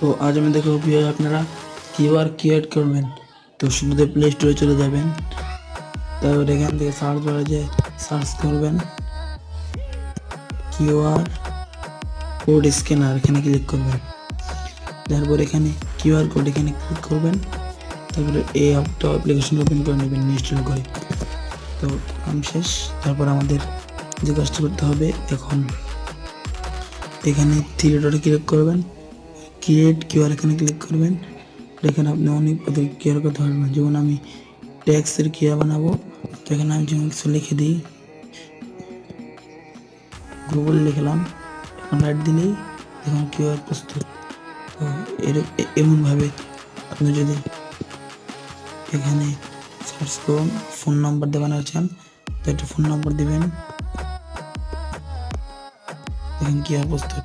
তো আজ আমি দেখো কীভাবে আপনারা কিউআর ক্রিয়েট করবেন। তো শুধু প্লে স্টোরে চলে যাবেন। তারপর এখান থেকে সার্চ বারে যে সার্চ করবেন। কিউআর কোড স্ক্যানার এখানে ক্লিক করবেন। তারপর এখানে কিউআর কোড এখানে ক্লিক করবেন। তারপরে এই অ্যাপটা অ্যাপ্লিকেশন ওপেন করে নেবেন ইনস্টল করে। তো কাম শেষ। তারপর আমাদের যে কাজটা করতে হবে এখন এখানে থ্রি ডটে ক্লিক করবেন। ক্রিয়েট কিউআর এখানে ক্লিক করবেন। এখানে আপনি অনেক পদের কিউআর করতে পারবেন যেমন আমি ট্যাক্সের কিউআর বানাবো। তো এখানে আমি যেমন কিছু লিখে দিই। গুগল লিখলাম। এখন দিলেই এখন কিউআর প্রস্তুত। তো এর- এমনভাবে আপনি যদি এখানে সার্চ করুন ফোন নাম্বার দেবেন চান তো একটা ফোন নাম্বার দিবেন। এখন কিউআর প্রস্তুত।